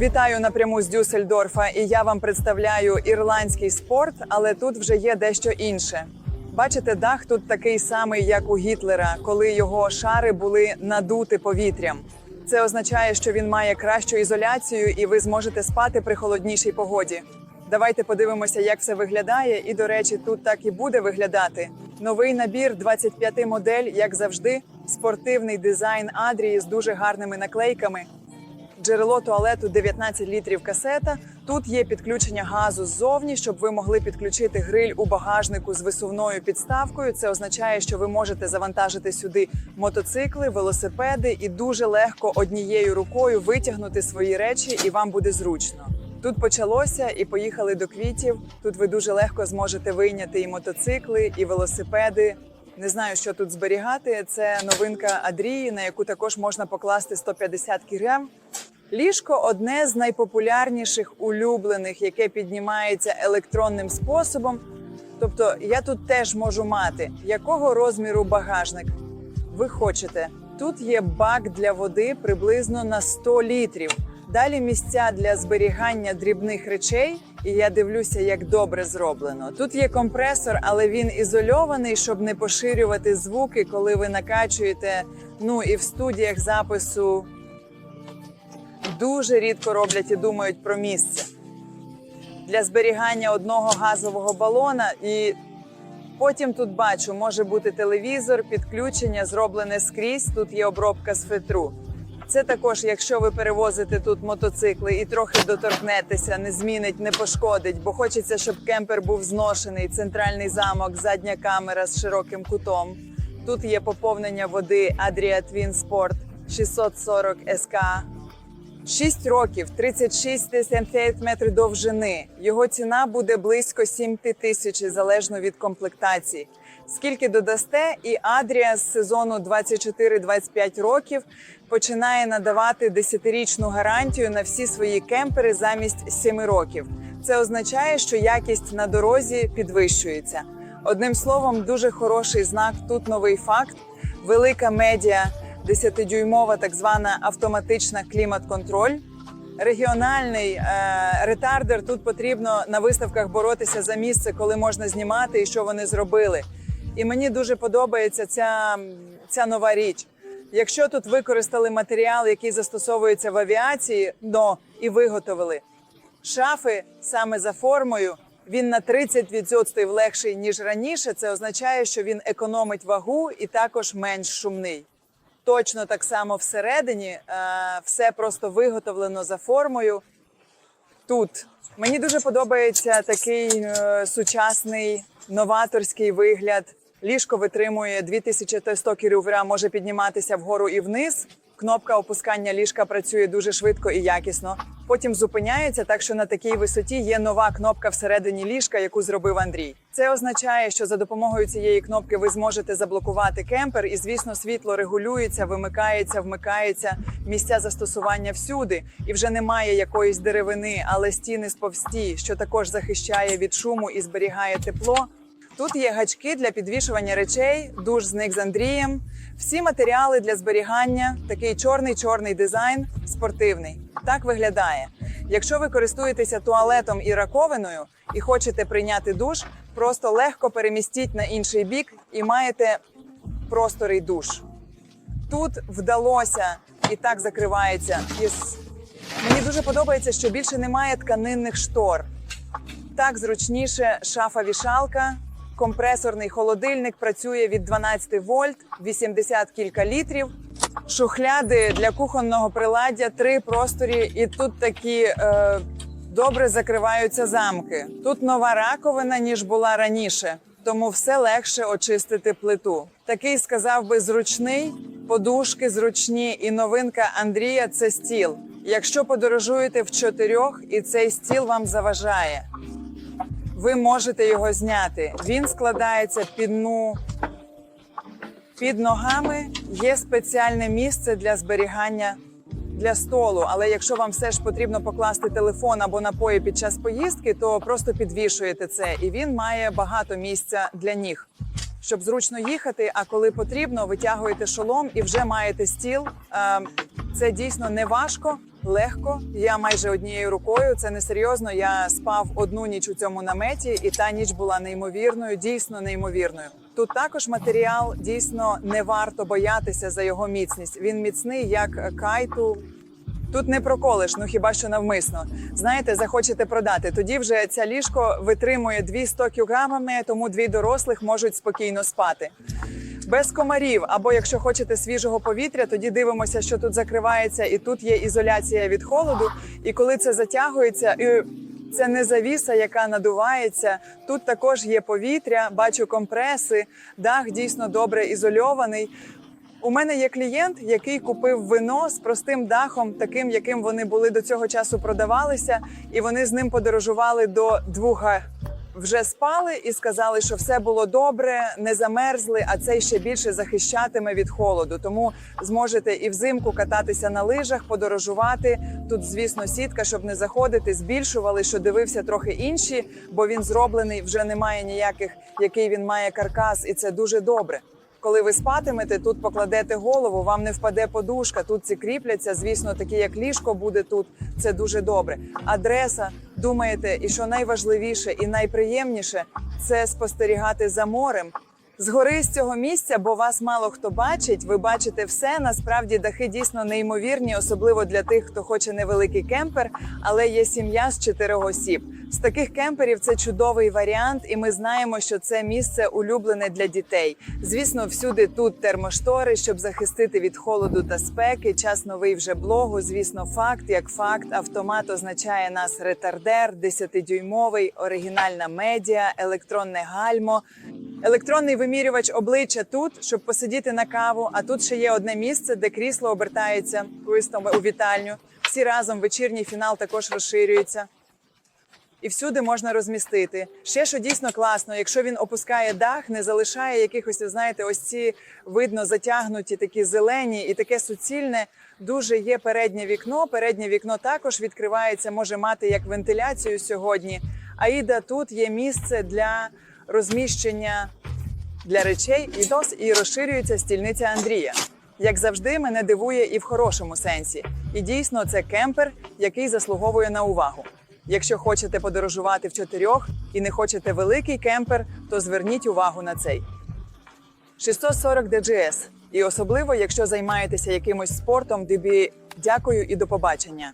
Вітаю напряму з Дюссельдорфа, і я вам представляю ірландський спорт, але тут вже є дещо інше. Бачите, дах тут такий самий, як у Гітлера, коли його шари були надуті повітрям. Це означає, що він має кращу ізоляцію, і ви зможете спати при холоднішій погоді. Давайте подивимося, як все виглядає. І, до речі, тут так і буде виглядати. Новий набір 25 модель, як завжди, спортивний дизайн Адрії з дуже гарними наклейками. Джерело туалету 19 літрів касета. Тут є підключення газу ззовні, щоб ви могли підключити гриль у багажнику з висувною підставкою. Це означає, що ви можете завантажити сюди мотоцикли, велосипеди і дуже легко однією рукою витягнути свої речі, і вам буде зручно. Тут почалося і поїхали до квітів. Тут ви дуже легко зможете вийняти і мотоцикли, і велосипеди. Не знаю, що тут зберігати. Це новинка Адрії, на яку також можна покласти 150 кг. Ліжко одне з найпопулярніших улюблених, яке піднімається електронним способом. Тобто я тут теж можу мати якого розміру багажник ви хочете. Тут є бак для води приблизно на 100 літрів. Далі місця для зберігання дрібних речей, і я дивлюся, як добре зроблено. Тут є компресор, але він ізольований, щоб не поширювати звуки, коли ви накачуєте. Ну і в студіях запису дуже рідко роблять і думають про місце для зберігання одного газового балона. І потім тут бачу, може бути телевізор, підключення зроблене скрізь. Тут є обробка з фетру. Це також, якщо ви перевозите тут мотоцикли і трохи доторкнетеся, не змінить, не пошкодить, бо хочеться, щоб кемпер був зношений, центральний замок, задня камера з широким кутом. Тут є поповнення води Adria Twin Sport 640 СК. 6 років, 36 сантиметрів довжини. Його ціна буде близько 7 тисяч, залежно від комплектації. Скільки додасте, і Адрія з сезону 24-25 років починає надавати 10-річну гарантію на всі свої кемпери замість 7 років. Це означає, що якість на дорозі підвищується. Одним словом, дуже хороший знак. Тут новий факт. Велика медіа 10-дюймова так звана автоматична клімат-контроль. Регіональний е, ретардер тут потрібно на виставках боротися за місце, коли можна знімати і що вони зробили. І мені дуже подобається ця, ця нова річ. Якщо тут використали матеріал, який застосовується в авіації, но і виготовили шафи саме за формою, він на 30% легший ніж раніше. Це означає, що він економить вагу і також менш шумний. Точно так само всередині е, все просто виготовлено за формою. Тут мені дуже подобається такий е, сучасний новаторський вигляд. Ліжко витримує 2100 кг, може підніматися вгору і вниз. Кнопка опускання ліжка працює дуже швидко і якісно. Потім зупиняється, так що на такій висоті є нова кнопка всередині ліжка, яку зробив Андрій. Це означає, що за допомогою цієї кнопки ви зможете заблокувати кемпер, і звісно, світло регулюється, вимикається, вмикається. Місця застосування всюди, і вже немає якоїсь деревини, але стіни сповсті, що також захищає від шуму і зберігає тепло. Тут є гачки для підвішування речей, душ з них з Андрієм. Всі матеріали для зберігання, такий чорний-чорний дизайн, спортивний. Так виглядає. Якщо ви користуєтеся туалетом і раковиною і хочете прийняти душ, просто легко перемістіть на інший бік і маєте просторий душ. Тут вдалося і так закривається. Із... Мені дуже подобається, що більше немає тканинних штор. Так зручніше шафа-вішалка, компресорний холодильник працює від 12 вольт, 80 кілька літрів. Шухляди для кухонного приладдя, три просторі, і тут такі е, добре закриваються замки. Тут нова раковина, ніж була раніше, тому все легше очистити плиту. Такий сказав би зручний, подушки зручні, і новинка Андрія це стіл. Якщо подорожуєте в чотирьох, і цей стіл вам заважає, ви можете його зняти. Він складається під ну. Під ногами є спеціальне місце для зберігання для столу. Але якщо вам все ж потрібно покласти телефон або напої під час поїздки, то просто підвішуєте це, і він має багато місця для ніг. Щоб зручно їхати, а коли потрібно, витягуєте шолом і вже маєте стіл. Е, Це дійсно не важко. Легко. Я майже однією рукою. Це не серйозно. Я спав одну ніч у цьому наметі, і та ніч була неймовірною, дійсно неймовірною. Тут також матеріал дійсно не варто боятися за його міцність. Він міцний як кайту. Тут не проколиш, ну хіба що навмисно. Знаєте, захочете продати. Тоді вже ця ліжко витримує 200 кілограмами, тому дві дорослих можуть спокійно спати. Без комарів, або якщо хочете свіжого повітря, тоді дивимося, що тут закривається, і тут є ізоляція від холоду. І коли це затягується, і це не завіса, яка надувається. Тут також є повітря, бачу компреси, дах дійсно добре ізольований. У мене є клієнт, який купив вино з простим дахом, таким, яким вони були до цього часу продавалися, і вони з ним подорожували до Двуга. Вже спали і сказали, що все було добре, не замерзли, а це ще більше захищатиме від холоду. Тому зможете і взимку кататися на лижах, подорожувати. Тут, звісно, сітка, щоб не заходити, збільшували, що дивився трохи інші, бо він зроблений, вже немає ніяких, який він має каркас, і це дуже добре. Коли ви спатимете, тут покладете голову, вам не впаде подушка. Тут ці кріпляться. Звісно, такі як ліжко буде тут. Це дуже добре. Адреса, думаєте, і що найважливіше і найприємніше це спостерігати за морем. Згори з цього місця, бо вас мало хто бачить, ви бачите все. Насправді дахи дійсно неймовірні, особливо для тих, хто хоче невеликий кемпер, але є сім'я з чотирьох осіб. З таких кемперів це чудовий варіант, і ми знаємо, що це місце улюблене для дітей. Звісно, всюди тут термоштори, щоб захистити від холоду та спеки. Час новий вже блогу. Звісно, факт як факт. Автомат означає нас ретардер, 10-дюймовий, оригінальна медіа, електронне гальмо. Електронний вимірювач обличчя тут, щоб посидіти на каву. А тут ще є одне місце, де крісло обертається туристом у вітальню. Всі разом вечірній фінал також розширюється. І всюди можна розмістити. Ще що дійсно класно, якщо він опускає дах, не залишає якихось, знаєте, ось ці видно затягнуті такі зелені і таке суцільне. Дуже є переднє вікно. Переднє вікно також відкривається, може мати як вентиляцію сьогодні. Аїда тут є місце для розміщення для речей і дос і розширюється стільниця Андрія. Як завжди, мене дивує і в хорошому сенсі. І дійсно, це кемпер, який заслуговує на увагу. Якщо хочете подорожувати в чотирьох і не хочете великий кемпер, то зверніть увагу на цей. 640 DGS. І особливо, якщо займаєтеся якимось спортом, дебі, дякую і до побачення.